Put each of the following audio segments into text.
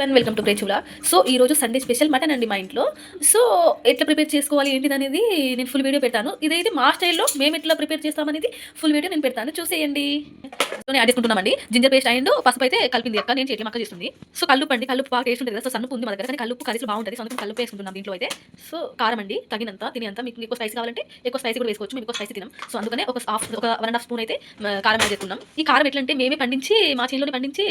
One welcome to ప్రేచులా so ఈ రోజు సండే స్పెషల్ మటన్ అండి మా ఇంట్లో. సో ఎట్లా ప్రిపేర్ చేసుకోవాలి ఏంటిది అనేది నేను ఫుల్ వీడియో పెడతాను. ఇదైతే మా స్టైల్లో మేము ఎట్లా ప్రిపేర్ చేస్తామనేది ఫుల్ వీడియో నేను పెడతాను. చూసేయండి. నేను యాడ్ చేసుకుంటున్నామండి. జింజర్ పేస్ట్ అండ్ పసుపు అయితే కలిపింది అక్క. నేను చెట్ల మక్క చేస్తుంది. సో కల్లుపు అండి. కల్లుపు బాగా టేస్ట్ ఉంటుంది కదా. సో సన్నుపు ఉంది మన దగ్గర. కానీ కల్లుపు కర్రీస్ బాగుంటుంది. సో అందుకని కల్లుపు వేసుకుంటున్నాం దీంట్లో అయితే. సో కారం అండి. తగినంత తినేంత. మీకు ఎక్కువ స్పైసీ కావాలంటే ఎక్కువ స్పైసీ కూడా వేసుకోవచ్చు. మేము ఎక్కువ స్పైసీ తినాం. సో అందుకనే ఒక హాఫ్ ఒక వన్ అండ్ హాఫ్ స్పూన్ అయితే కారం యాడ్ చేసుకున్నాం. ఈ కారం ఎట్లా అంటే మేమే పండించి మా చేనులోనే పండించి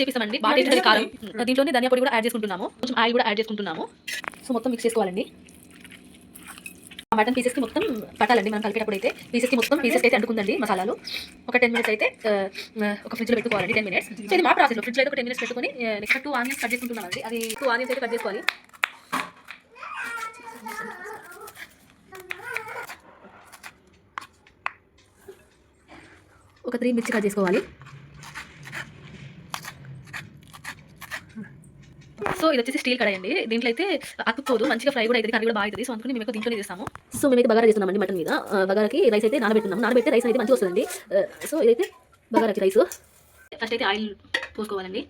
చేపిస్తామండి. బాగా టేస్ట్ కారం. దీంట్లోనే ధనియా పొడి కూడా యాడ్ చేసుకుంటున్నాము. కొంచెం ఆయిల్ కూడా యాడ్ చేసుకుంటున్నాము. సో మొత్తం మిక్స్ చేసుకోవాలండి. మటన్ పీసెస్కి మొత్తం పట్టాలండి. మనం కలిపేటప్పుడు అయితే పీసెస్కి మొత్తం పీసెస్ అయితే అంటుకుందండి మసాలాలు. ఒక టెన్ మినిట్స్ అయితే ఒక ఫ్రిడ్జ్లో పెట్టుకోవాలండి టెన్ మినిట్స్ సో ఇది మా ప్రాసెస్ ఫ్రిడ్జ్లో అయితే ఒక టెన్ మినిట్స్ పెట్టుకొని నెక్స్ట్ టూ ఆనియన్స్ కట్ చేసుకుంటున్నామండి అది టూ ఆనియన్స్ అయితే కట్ చేసుకోవాలి. ఒక త్రీ మిర్చి కట్ చేసుకోవాలి. ఇది వచ్చేసి స్టీల్ కడాయి అండి దీంట్లో అయితే అతుక్కోదు మంచిగా ఫ్రై కూడా అవుతుంది కర్రీ కూడా బాగా అవుతుంది సో అందుకని మేము దీంట్లోనే చేస్తాము. సో మేమైతే బగారా చేస్తున్నామండి మటన్ మీద. బగారాకి రైస్ అయితే నానబెట్టున్నాం నానబెడితే రైస్ అయితే మంచిగా వస్తుందండి. సో ఇదైతే బగారాకి రైస్ ఫస్ట్ అయితే ఆయిల్ పోసుకోవాలండి.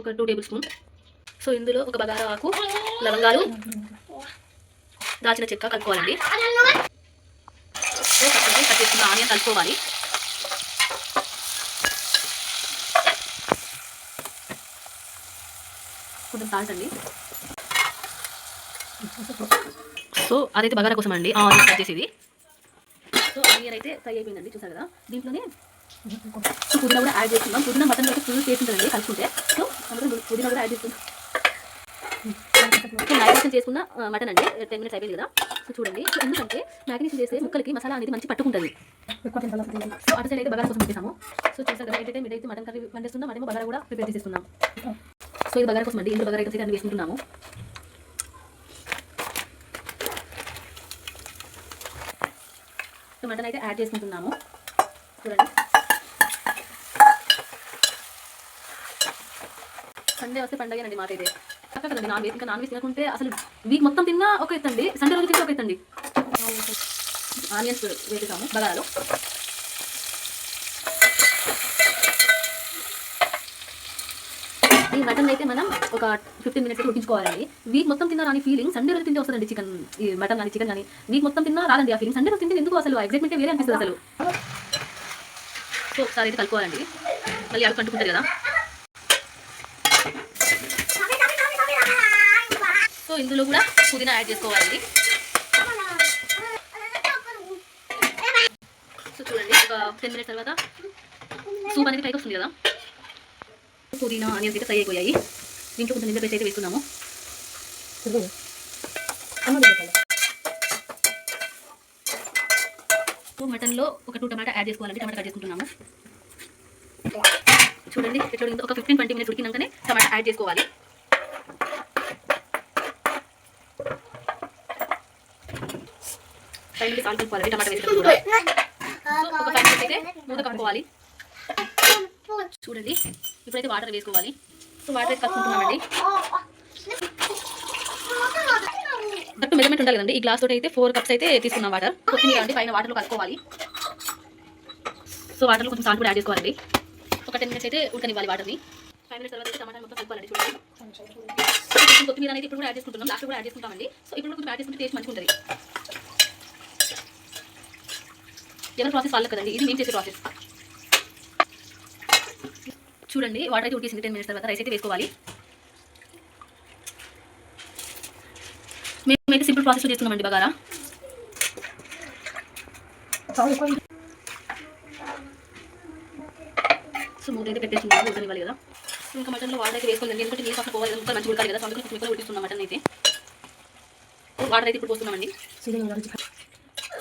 ఒక టూ టేబుల్ స్పూన్ సో ఇందులో ఒక బగారా ఆకు లవంగాలు దాచిన చెక్క కలుపుకోవాలండి. కట్ చేసుకున్న ఆనియన్ కలుపుకోవాలి. కొంచెం సాల్ట్ అండి సో అదైతే బగారా కోసం అండి ఆనియన్ కట్ చేసేది. సో ఆనియన్ అయితే ఫ్రై అయిపోయిందండి చూసారు కదా? దీంట్లోనే పుదీనా కూడా యాడ్ చేస్తున్నాం. పుదీనా మటన్ అయితే ఫుల్ టేస్ట్ ఉంటుందండి కలుపుకుంటే. సో అందులో పుదీనా కూడా యాడ్ చేస్తున్నాం. మ్యాగ్నేషన్ చేసుకున్న మటన్ అండి. టెన్ మినిట్స్ అయిపోయింది కదా? సో చూడండి. సో ఎందుకంటే మ్యాగ్నేషన్ చేస్తే ముక్కలకి మసాలా అనేది మంచి పట్టుకుంటుంది. సో అటు సైడ్ అయితే బగారా కోసం పెట్టేసాము సో చూసారు కదా అయితే మీరైతే మటన్ కర్రీ వండేస్తుందా మటన్ బగారా కూడా ప్రిపేర్ చేసేస్తున్నాం. సో ఇది బగారా కోసం అండి ఇందులో బగారా అయితే అన్ని వేసుకుంటున్నాము. సో మటన్ అయితే యాడ్ చేసుకుంటున్నాము. చూడండి. సండే వస్తే పండగేనండి మాకైతే పక్క కదండి నాన్ వెజ్ ఇంకా నాన్ వెజ్ తినకుంటే అసలు వీక్ మొత్తం తిన్నా ఒక ఎత్తండి సండే రోజు తిన్నా ఒక ఎత్తండి. ఆనియన్స్ వేసేసాము బగారాలో. ఈ మటన్ అయితే మనం ఒక ఫిఫ్టీన్ మినిట్స్ ఉడికించుకోవాలండి. వీక్ మొత్తం తిన్నా రాని ఫీలింగ్ సండే రోజు తింటే వస్తుందండి చికెన్ ఈ మటన్ కానీ చికెన్ కానీ. వీక్ మొత్తం తిన్నా రాదండి ఆ ఫీలింగ్ సండే రోజు తింటే ఎందుకు అసలు? ఎగ్జైట్మెంట్ వేరే అనిపిస్తుంది అసలు. సో ఒకసారి అయితే కలుపుకోవాలండి. మళ్ళీ అడుగు కంటుకుంటారు కదా. సో ఇందులో కూడా పుదీనా యాడ్ చేసుకోవాలండి. సో చూడండి ఒక టెన్ మినిట్స్ తర్వాత సూప్ అనేది పైకి వస్తుంది కదా. పుదీనా ఆనియన్స్ అయితే ఫ్రై అయిపోయాయి. దీంట్లో కొంచెం పేస్ట్ అయితే వేసుకున్నాము సో మటన్లో ఒక టూ టమాటా యాడ్ చేసుకోవాలండి. టమాటా కట్ చేసుకుంటున్నాము. చూడండి ఉడికిందో ఒక ఫిఫ్టీన్ ట్వంటీ మినిట్స్ ఉడికినాకనే టమాటా యాడ్ చేసుకోవాలి. ఫైవ్ మినిట్స్ ఆల్ కలుపుకోవాలి టమాటా వేసినప్పుడు కూడా సో ఒక ఫైవ్ మినిట్స్ అయితే మూత కలుపుకోవాలి చూడండి. ఇప్పుడైతే వాటర్ వేసుకోవాలి. సో వాటర్ కలుపుకుంటున్నామండి. కరెక్ట్ మెజర్మెంట్ ఉండాలి కదండి. ఈ గ్లాస్ తోటి అయితే ఫోర్ కప్స్ అయితే తీసుకున్నాం వాటర్ కొత్తిమీర అండి పైన వాటర్లో కలుపుకోవాలి. సో వాటర్లో కొంచెం సాల్ట్ కూడా యాడ్ చేసుకోవాలండి. ఒక టెన్ మినిట్స్ అయితే ఉడకనివ్వాలి వాటర్ని ఫైవ్ మినిట్స్ తర్వాత అయితే టమాటా మొత్తం కలుపుకోవాలండి చూడండి. కొత్తిమీర అనేది ఇప్పుడు కూడా యాడ్ చేసుకుంటున్నాం. లాస్ట్ కూడా యాడ్ చేసుకుంటామండి. సో ఇప్పుడు కొంచెం యాడ్ చేసుకుంటే టేస్ట్ మంచిగా ఉంటుంది. ఎవరి ప్రాసెస్ వాళ్ళకి కదండి. ఇది మేము చేసే ప్రాసెస్ చూడండి వాటర్ అయితే ఉడికేసింది టెన్ మినిట్స్ తర్వాత రైస్ అయితే వేసుకోవాలి. మేమైతే సింపుల్ ప్రాసెస్ చేస్తున్నామండి బగారా. సో మూత అయితే పెట్టేస్తున్నాము ఉడకనివ్వాలి కదా. ఇంకా మటన్లో వాటర్ అయితే వేసుకోండి ఎందుకంటే నీళ్ళు పక్కన పోవాలి ముక్కలు మంచి ఉడకాలి కదా. సో అందుకని కొంచెం ముక్కలు ఉడికిస్తున్నాం మటన్ అయితే. వాటర్ అయితే ఇప్పుడు పోస్తున్నామండి.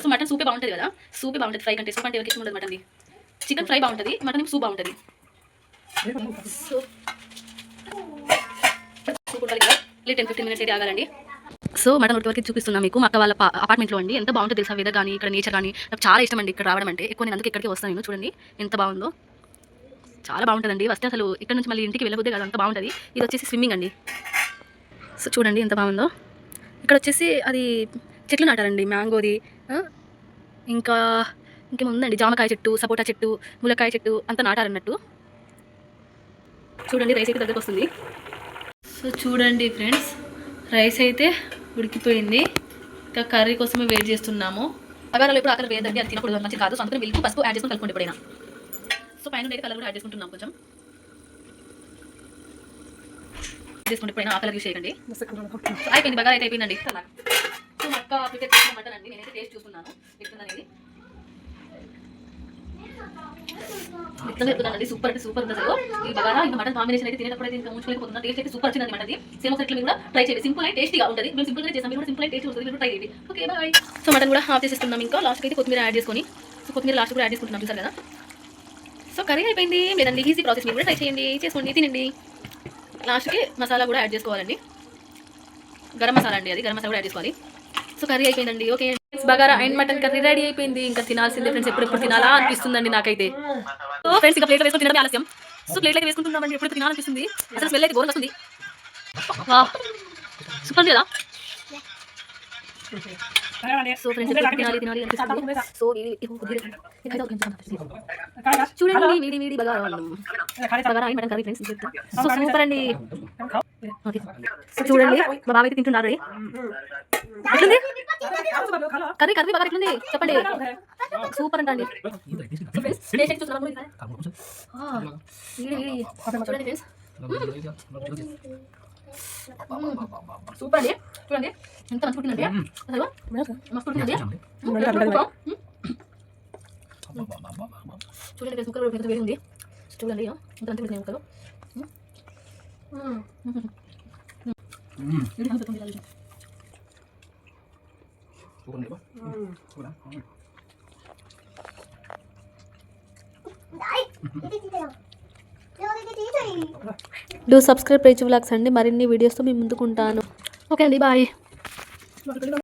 సో మటన్ సూపే బాగుంటుంది కదా. సూపే బాగుంటుంది. ఫ్రై కంటే సూప్ అంటే ఎవరికి ఉండదు మటన్ది చికెన్ ఫ్రై బాగుంటుంది. మటన్ సూప్ బాగుంటుంది. So soup ten fifteen minutes అయితే ఆగాలండి సో మటన్ వరకు చూపిస్తున్నాను మీకు? మా అక్క వాళ్ళ అపార్ట్మెంట్లో అండి. ఎంత బాగుంటుంది తెలుసా? వెదర్ కానీ ఇక్కడ నేచర్ కానీ నాకు చాలా ఇష్టం అండి ఇక్కడ రావడం అంటే. ఎక్కువ నేను అందుకే ఇక్కడికి వస్తాను నేను చూడండి. ఎంత బాగుందో. చాలా బాగుంటుందండి. వస్తే అసలు ఇక్కడ నుంచి మళ్ళీ ఇంటికి వెళ్ళబోతే కదా అంత బాగుంటుంది. ఇది వచ్చేసి స్విమ్మింగ్ అండి. సో చూడండి ఎంత బాగుందో. ఇక్కడ వచ్చేసి అది చెట్లు నాటారండి. మ్యాంగోది ఇంకా ఇంకేముందండి? జామకాయ చెట్టు సపోటా చెట్టు ములక్కాయ చెట్టు అంతా నాటారన్నట్టు. చూడండి రైస్ అయితే దగ్గరకు వస్తుంది. సో చూడండి ఫ్రెండ్స్ రైస్ అయితే ఉడికిపోయింది. ఇంకా కర్రీ కోసమే వెయిట్ చేస్తున్నాము. బగారాలో ఇప్పుడు అక్కడ వేయదండి అది తినకూడదు మంచి కాదు. సో అందుకని మిల్క్ పసుపు యాడ్ చేసుకుని కలుపుకోండి ఎప్పుడైనా. సో పైన అయితే కలర్ కూడా యాడ్ చేసుకుంటున్నాం కొంచెం. చేసుకుంటే ఎప్పుడైనా ఆకలి యూస్ చేయకండి. అయిపోయింది బగారా అయితే అయిపోయిందండి. అలా సో మక్క ప్రిపేర్ చేసిన మటన్ అండి. నేనైతే టేస్ట్ చూస్తున్నాను ఎట్లుందనేది ఎట్లా చెప్తున్నానండి సూపర్ అంటే సూపర్ ఉంది అసలు. ఈ బగారా ఇంకా మటన్ కాంబినేషన్ అయితే తినేటప్పుడు అయితే ఇంకా ఉంచుకోలేకపోతున్నా టేస్ట్ అయితే సూపర్ వచ్చింది మటన్ సేమ్ ఒకసారి మీరు కూడా ట్రై చేయండి. సింపుల్ అండ్ టేస్టీగా ఉంటుంది. మేము సింపుల్గా చేస్తాం. మీరు కూడా సింపుల్ అండ్ టేస్ట్ ఉంటుంది. మీరు ట్రై చేయండి. ఓకే బాయ్ సో మటన్ కూడా హాఫ్ చేసేస్తున్నాం ఇంకా. లాస్ట్ అయితే కొత్తిమీర యాడ్ చేసుకొని. సో కొత్తిమీర లాస్ట్ కూడా యాడ్ చేసుకుంటున్నాం. సార్ కదా? సో కర్రీ అయిపోయింది. లేదండి ఈజీ ప్రాసెస్ మీరు కూడా ట్రై చేయండి. చేసుకోండి. తినండి. లాస్ట్కి మసాలా కూడా యాడ్ చేసుకోవాలండి. గరం మసాలా అండి అది. గరం మసాలా కూడా యాడ్ చేసుకోవాలి. సో కర్రీ అయిపోయిందండి. Okay bagara? And mutton curry ready అయిపోయింది. ఇంకా తినాల్సిందే ఫ్రెండ్స్ ఎప్పుడెప్పుడు తినాలా అనిపిస్తుందండి నాకైతే. సో ఫ్రెండ్స్ ఇంకా ప్లేట్లో వేసుకొని తినడం ఆలస్యం. సో ప్లేట్ అయితే వేసుకుంటున్నామండి ఎప్పుడు తినాలనిపిస్తుంది. అసలు స్మెల్ అయితే ఘోరంగా వస్తుంది. సూపర్ కదా సో ఫ్రెండ్స్ తినాలి తినాలి అనిపిస్తుంది సో చూడండి వీడి వీడి bagara mutton curry friends so super అండి సో చూడండి మా బాబు అయితే తింటున్నారు ఎట్లుంది కర్రీ కర్రీ బాగా ఎట్లుంది చెప్పండి సూపర్ అంట అండి సో ఫ్రెండ్స్ టేస్ట్ అయితే చూస్తున్నాము ఇక్కడ. ఆ, వీడి వీడి చూడండి ఫ్రెండ్స్ సూపర్ అండి. చూడండి. ఎంత మంచి పుట్టిందండి అసలు మస్తు పుట్టిందండి. చూడండి ముక్కలు ఎంత వేడి ఉంది. చూడండి ఇగో, ఎంత మంచి పుట్టినాయి ముక్కలు చూడండి. డూ సబ్స్క్రైబ్ పేజ్ వ్లాగ్స్ అండి. మరిన్ని వీడియోస్తో మీ ముందుకుంటాను. ఓకే అండి బాయ్